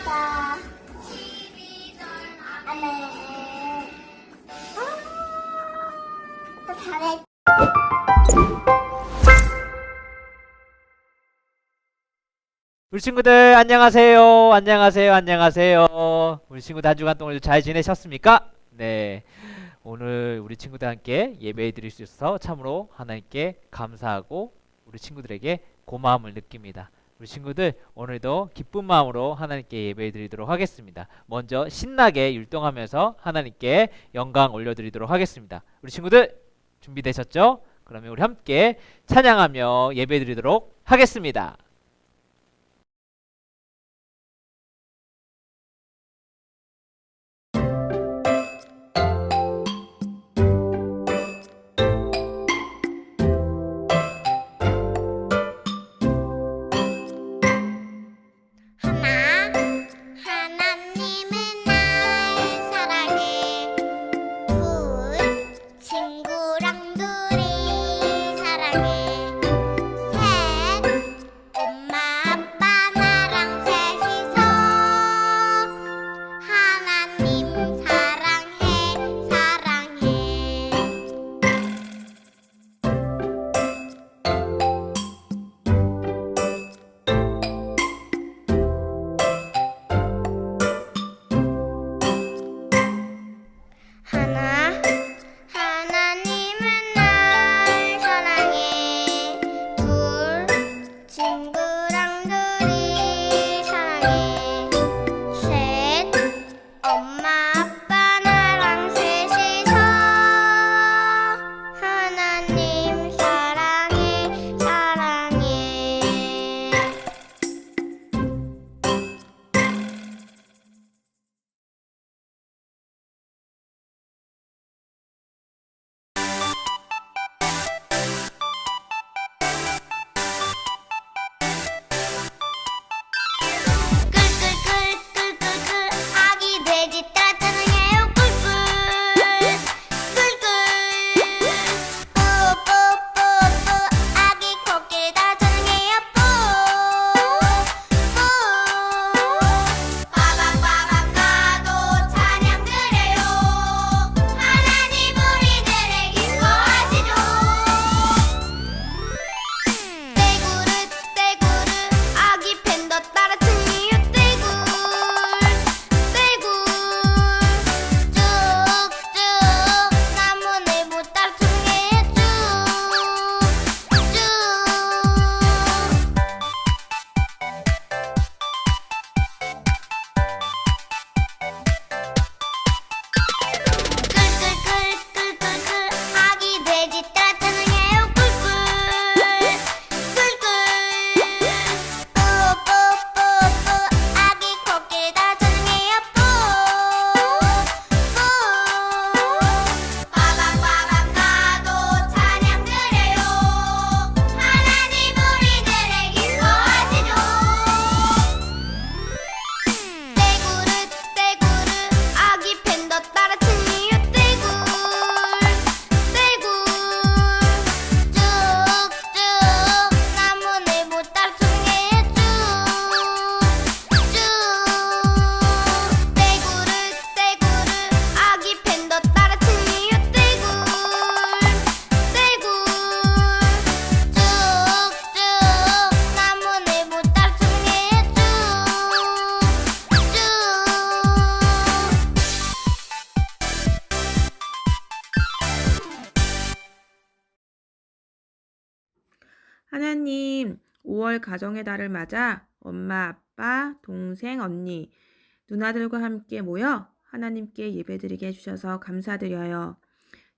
있다. 안돼. 우리 친구들 안녕하세요. 안녕하세요. 안녕하세요. 우리 친구들 한 주간 동안 잘 지내셨습니까? 네. 오늘 우리 친구들 함께 예배해 드릴 수 있어서 참으로 하나님께 감사하고 우리 친구들에게 고마움을 느낍니다. 우리 친구들 오늘도 기쁜 마음으로 하나님께 예배 드리도록 하겠습니다. 먼저 신나게 율동하면서 하나님께 영광 올려드리도록 하겠습니다. 우리 친구들 준비되셨죠? 그러면 우리 함께 찬양하며 예배 드리도록 하겠습니다. 5월 가정의 달을 맞아 엄마, 아빠, 동생, 언니, 누나들과 함께 모여 하나님께 예배드리게 해주셔서 감사드려요.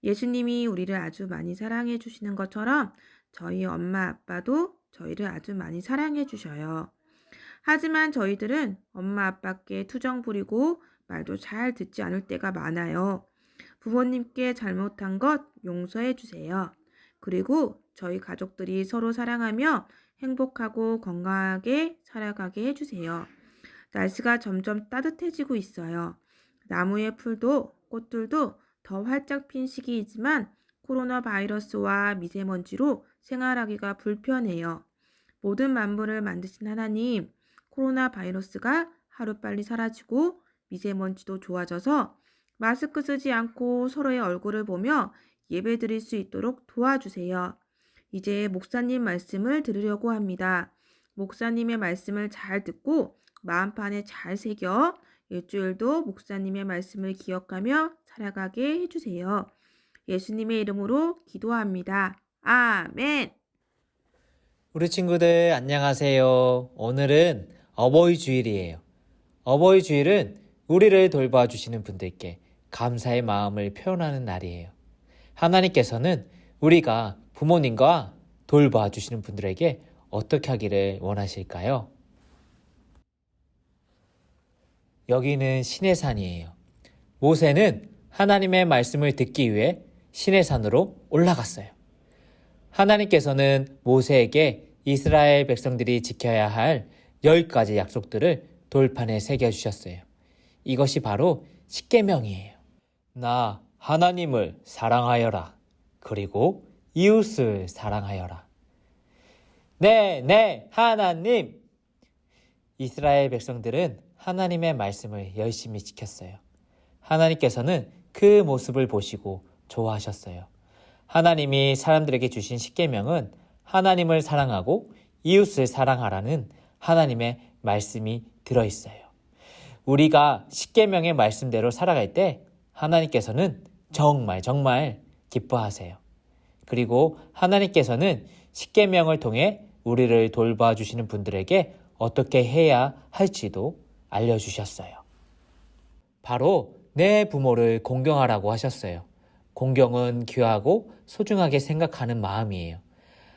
예수님이 우리를 아주 많이 사랑해 주시는 것처럼 저희 엄마, 아빠도 저희를 아주 많이 사랑해 주셔요. 하지만 저희들은 엄마, 아빠께 투정 부리고 말도 잘 듣지 않을 때가 많아요. 부모님께 잘못한 것 용서해 주세요. 그리고 저희 가족들이 서로 사랑하며 행복하고 건강하게 살아가게 해주세요. 날씨가 점점 따뜻해지고 있어요. 나무의 풀도 꽃들도 더 활짝 핀 시기이지만 코로나 바이러스와 미세먼지로 생활하기가 불편해요. 모든 만물을 만드신 하나님, 코로나 바이러스가 하루빨리 사라지고 미세먼지도 좋아져서 마스크 쓰지 않고 서로의 얼굴을 보며 예배 드릴 수 있도록 도와주세요. 이제 목사님 말씀을 들으려고 합니다. 목사님의 말씀을 잘 듣고 마음판에 잘 새겨 일주일도 목사님의 말씀을 기억하며 살아가게 해주세요. 예수님의 이름으로 기도합니다. 아멘. 우리 친구들 안녕하세요. 오늘은 어버이 주일이에요. 어버이 주일은 우리를 돌봐주시는 분들께 감사의 마음을 표현하는 날이에요. 하나님께서는 우리가 부모님과 돌봐 주시는 분들에게 어떻게 하기를 원하실까요? 여기는 시내산이에요. 모세는 하나님의 말씀을 듣기 위해 시내산으로 올라갔어요. 하나님께서는 모세에게 이스라엘 백성들이 지켜야 할열 가지 약속들을 돌판에 새겨주셨어요. 이것이 바로 십계명이에요. 나 하나님을 사랑하여라. 그리고 이웃을 사랑하여라. 네, 네, 하나님. 이스라엘 백성들은 하나님의 말씀을 열심히 지켰어요. 하나님께서는 그 모습을 보시고 좋아하셨어요. 하나님이 사람들에게 주신 십계명은 하나님을 사랑하고 이웃을 사랑하라는 하나님의 말씀이 들어 있어요. 우리가 십계명의 말씀대로 살아갈 때 하나님께서는 정말 정말 기뻐하세요. 그리고 하나님께서는 십계명을 통해 우리를 돌봐주시는 분들에게 어떻게 해야 할지도 알려주셨어요. 바로 내 부모를 공경하라고 하셨어요. 공경은 귀하고 소중하게 생각하는 마음이에요.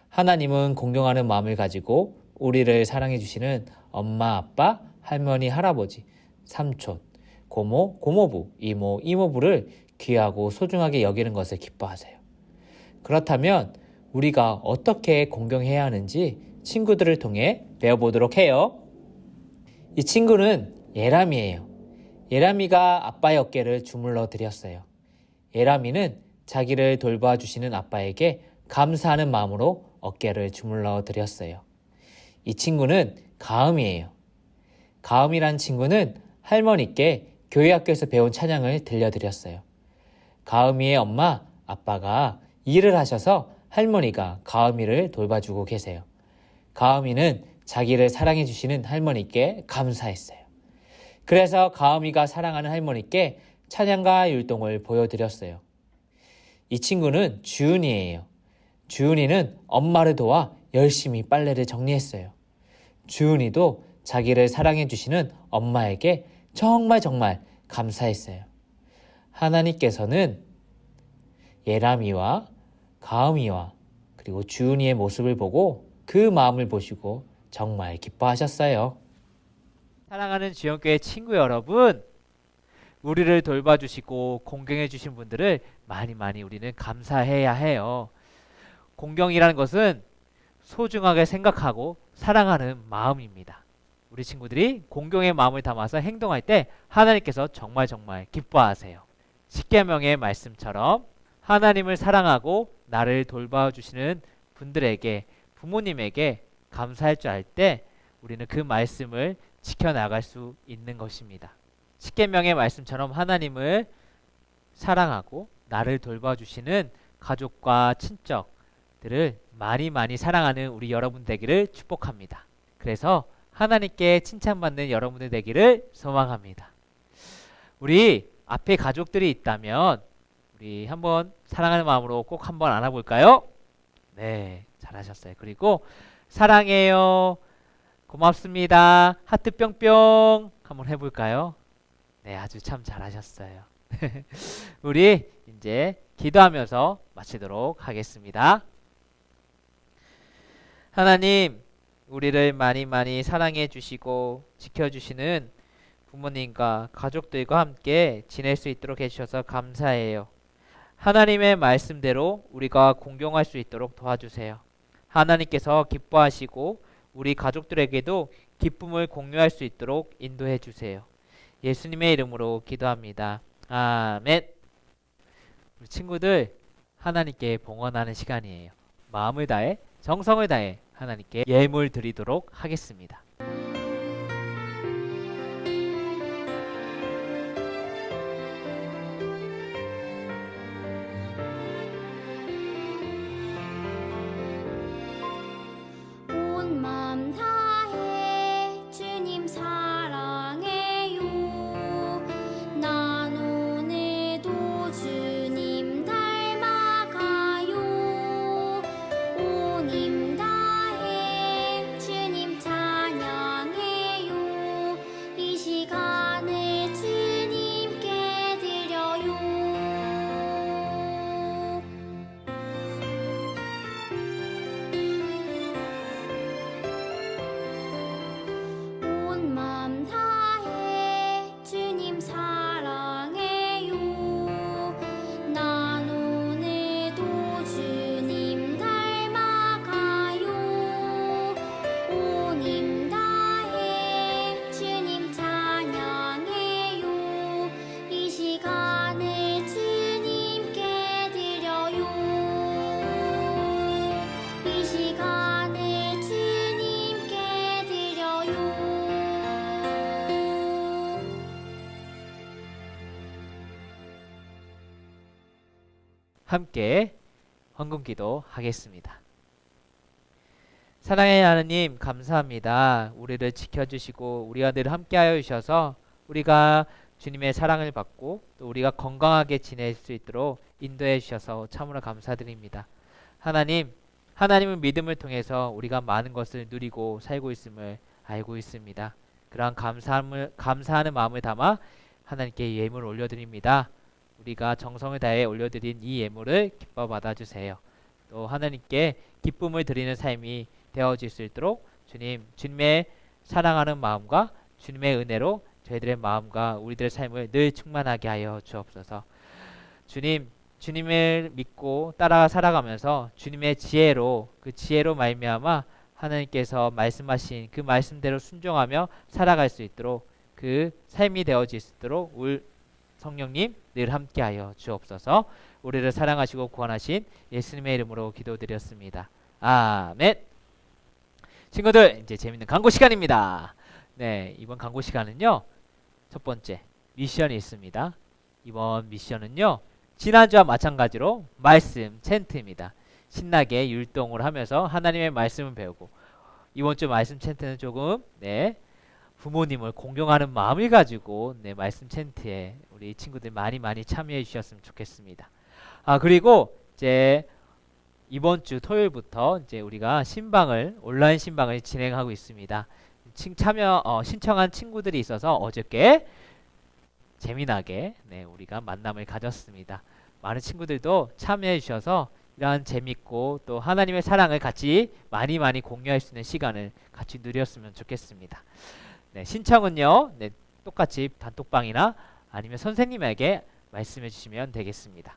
하나님은 공경하는 마음을 가지고 우리를 사랑해 주시는 엄마, 아빠, 할머니, 할아버지, 삼촌, 고모, 고모부, 이모, 이모부를 귀하고 소중하게 여기는 것을 기뻐하세요. 그렇다면 우리가 어떻게 공경해야 하는지 친구들을 통해 배워보도록 해요. 이 친구는 예람이에요. 예람이가 아빠의 어깨를 주물러 드렸어요. 예람이는 자기를 돌봐주시는 아빠에게 감사하는 마음으로 어깨를 주물러 드렸어요. 이 친구는 가음이에요. 가음이란 친구는 할머니께 교회 학교에서 배운 찬양을 들려드렸어요. 가음이의 엄마, 아빠가 일을 하셔서 할머니가 가음이를 돌봐주고 계세요. 가음이는 자기를 사랑해주시는 할머니께 감사했어요. 그래서 가음이가 사랑하는 할머니께 찬양과 율동을 보여드렸어요. 이 친구는 주은이에요. 주은이는 엄마를 도와 열심히 빨래를 정리했어요. 주은이도 자기를 사랑해주시는 엄마에게 정말 정말 감사했어요. 하나님께서는 예람이와 가음이와 그리고 주은이의 모습을 보고 그 마음을 보시고 정말 기뻐하셨어요. 사랑하는 지연교회 친구 여러분, 우리를 돌봐주시고 공경해주신 분들을 많이 많이 우리는 감사해야 해요. 공경이라는 것은 소중하게 생각하고 사랑하는 마음입니다. 우리 친구들이 공경의 마음을 담아서 행동할 때 하나님께서 정말 정말 기뻐하세요. 십계명의 말씀처럼 하나님을 사랑하고 나를 돌봐주시는 분들에게 부모님에게 감사할 줄 알 때 우리는 그 말씀을 지켜나갈 수 있는 것입니다. 십계명의 말씀처럼 하나님을 사랑하고 나를 돌봐주시는 가족과 친척들을 많이 많이 사랑하는 우리 여러분 되기를 축복합니다. 그래서 하나님께 칭찬받는 여러분들 되기를 소망합니다. 우리 앞에 가족들이 있다면 우리 한번 사랑하는 마음으로 꼭 한번 안아볼까요? 네, 잘하셨어요. 그리고 사랑해요. 고맙습니다. 하트 뿅뿅 한번 해볼까요? 네, 아주 참 잘하셨어요. 우리 이제 기도하면서 마치도록 하겠습니다. 하나님, 우리를 많이 많이 사랑해 주시고 지켜 주시는 부모님과 가족들과 함께 지낼 수 있도록 해주셔서 감사해요. 하나님의 말씀대로 우리가 공경할 수 있도록 도와주세요. 하나님께서 기뻐하시고 우리 가족들에게도 기쁨을 공유할 수 있도록 인도해 주세요. 예수님의 이름으로 기도합니다. 아멘. 우리 친구들 하나님께 봉헌하는 시간이에요. 마음을 다해 정성을 다해 하나님께 예물 드리도록 하겠습니다. 함께 헌금기도 하겠습니다. 사랑의 하나님 감사합니다. 우리를 지켜주시고 우리와 늘 함께하여 주셔서 우리가 주님의 사랑을 받고 또 우리가 건강하게 지낼 수 있도록 인도해 주셔서 참으로 감사드립니다. 하나님, 하나님은 믿음을 통해서 우리가 많은 것을 누리고 살고 있음을 알고 있습니다. 그러한 감사함을 감사하는 마음을 담아 하나님께 예물을 올려드립니다. 우리가 정성을 다해 올려드린 이 예물을 기뻐 받아주세요. 또 하나님께 기쁨을 드리는 삶이 되어질 수 있도록 주님, 주님의 사랑하는 마음과 주님의 은혜로 저희들의 마음과 우리들의 삶을 늘 충만하게 하여 주옵소서. 주님, 주님을 믿고 따라 살아가면서 주님의 지혜로 그 지혜로 말미암아 하나님께서 말씀하신 그 말씀대로 순종하며 살아갈 수 있도록 그 삶이 되어질 수 있도록 울 성령님 늘 함께하여 주옵소서. 우리를 사랑하시고 구원하신 예수님의 이름으로 기도드렸습니다. 아멘. 친구들 이제 재밌는 광고 시간입니다. 네 이번 광고 시간은요 첫 번째 미션이 있습니다. 이번 미션은요 지난주와 마찬가지로 말씀 챈트입니다. 신나게 율동을 하면서 하나님의 말씀을 배우고 이번 주 말씀 챈트는 조금 네 부모님을 공경하는 마음을 가지고 네 말씀 챈트에 우리 친구들 많이 많이 참여해 주셨으면 좋겠습니다. 아 그리고 이제 이번 주 토요일부터 이제 우리가 신방을 온라인 신방을 진행하고 있습니다. 친, 참여 어, 신청한 친구들이 있어서 어저께 재미나게 네, 우리가 만남을 가졌습니다. 많은 친구들도 참여해 주셔서 이러한 재밌고 또 하나님의 사랑을 같이 많이 많이 공유할 수 있는 시간을 같이 누렸으면 좋겠습니다. 네, 신청은요. 네, 똑같이 단톡방이나 아니면 선생님에게 말씀해 주시면 되겠습니다.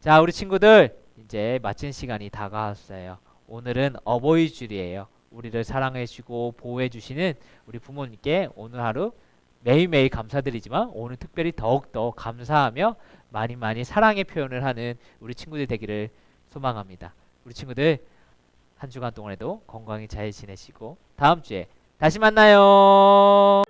자, 우리 친구들 이제 마친 시간이 다가왔어요. 오늘은 어버이 줄이에요. 우리를 사랑해 주시고 보호해 주시는 우리 부모님께 오늘 하루 매일매일 감사드리지만 오늘 특별히 더욱더 감사하며 많이 많이 사랑의 표현을 하는 우리 친구들 되기를 소망합니다. 우리 친구들 한 주간 동안에도 건강히 잘 지내시고 다음 주에 다시 만나요.